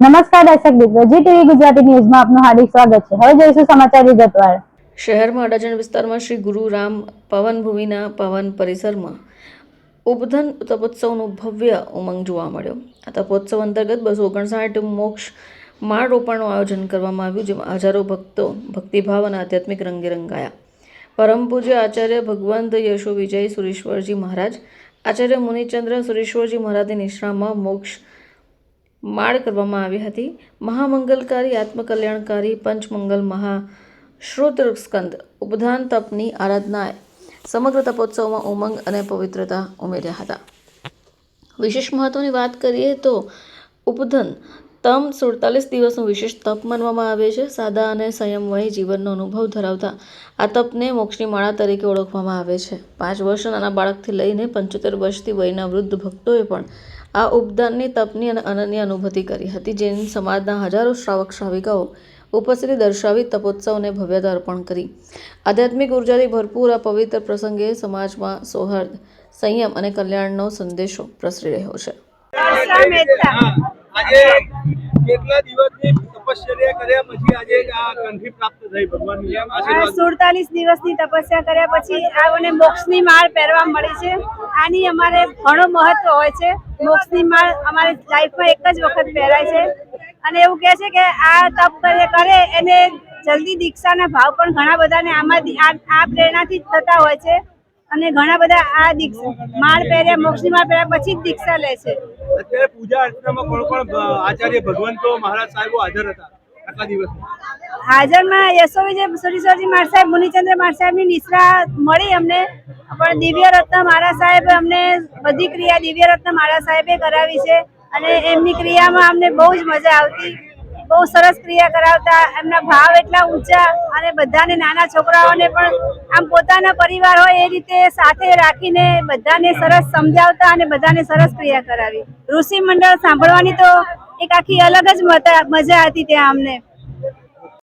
નમસ્કાર દર્શક મિત્રો, જી ટીવી ગુજરાતી ન્યૂઝમાં આપનું હાર્દિક સ્વાગત છે. હવે જોઈશું સમાચાર વિગતવાર. શહેરમાં અડાજણ વિસ્તારમાં શ્રી ગુરુ રામ પવનભૂમિના પવન પરિસરમાં ઉપધન તપોત્સવનો ભવ્ય ઉમંગ જોવા મળ્યો. આ તપોત્સવ અંતર્ગત બસો ઓગણસાઠ મોક્ષ માળ રોપણનું આયોજન કરવામાં આવ્યું, જેમાં હજારો ભક્તો ભક્તિભાવ અને આધ્યાત્મિક રંગે રંગાયા. પરમ પૂજ્ય આચાર્ય ભગવંત યશો વિજય સુરેશ્વરજી મહારાજ, આચાર્ય મુનિચંદ્ર સુરેશ્વરજી મહારાજની નિશ્રામાં મોક્ષ માળ કરવામાં આવી હતી. મહામંગલકારી, આત્મકલ્યાણકારી, પંચમંગલ મહા શ્રોત્ર સ્કંદ ઉપધાન તપની આરાધનાએ સમગ્ર તપોત્સવમાં ઉમંગ અને પવિત્રતા ઉમેર્યા હતા. વિશેષ મહત્ત્વની વાત કરીએ તો ઉપધન તમ સુડતાલીસ દિવસનું વિશેષ તપ માનવામાં આવે છે. સાદા અને સંયમમય જીવનનો અનુભવ ધરાવતા આ તપને મોક્ષની માળા તરીકે ઓળખવામાં આવે છે. પાંચ વર્ષ નાના બાળકથી લઈને પંચોતેર વર્ષથી વયના વૃદ્ધ ભક્તોએ પણ આ ઉપદાનની તપની અને અનન્ય અનુભૂતિ કરી હતી, જૈન સમાજના હજારો શ્રાવક શ્રાવિકાઓ ઉપસ્થિતિ દર્શાવી તપોત્સવને ભવ્યતા અર્પણ કરી. આધ્યાત્મિક ઉર્જાથી ભરપૂર આ પવિત્ર પ્રસંગે સમાજમાં સૌહાર્દ, સંયમ અને કલ્યાણનો સંદેશો પ્રસરી રહ્યો છે. કેટલા દિવસની તપશ્ચર્યા કર્યા પછી આજે આ કંઠી પ્રાપ્ત થઈ ભગવાનની? આશીર્વાદ સુડતાલીસ દિવસની તપસ્યા કર્યા પછી આવને મોક્ષની માળ પહેરવા મળી છે. આની અમારે ઘણો મહત્વ હોય છે. મોક્ષની માળ અમારી લાઈફમાં એક જ વખત પહેરાય છે. અને એવું કહે છે કે આ તપ કરે એને જલ્દી દીક્ષાના ભાવ પણ ઘણા બધાને આમાંથી આ આ પ્રેરણાથી જ થતા હોય છે. અને ઘણા બધા આ દીક્ષા માળ પહેર્યા મોક્ષની માળ પહેર્યા પછી જ દીક્ષા લે છે. અત્યારે પૂજા અર્ચનામાં કોણ કોણ આચાર્ય ભગવંતો મહારાજ સાહેબો હાજર હતા આટલા દિવસ હાજરમાં યશો વિજય સુરેશ્વરજી માર સાહેબ મુનિચંદ્ર માર સાહેબની નિશ્રા મળી અમને. પણ દિવ્ય રત્ન મારા સાહેબ અમને બધી ક્રિયા દિવ્ય રત્ન મારા સાહેબે કરાવી છે અને એમની ક્રિયામાં અમને બહુ જ મજા આવતી. બહુ સરસ ક્રિયા કરાવતા, એમના ભાવ એટલા ઊંચા અને બધાને નાના છોકરાઓને પણ આમ પોતાના પરિવાર હોય એ રીતે સાથે રાખીને બધાને સરસ સમજાવતા અને બધાને સરસ ક્રિયા કરાવી. ઋષિ મંડળ સાંભળવાની તો એક આખી અલગ જ મજા હતી ત્યાં અમને.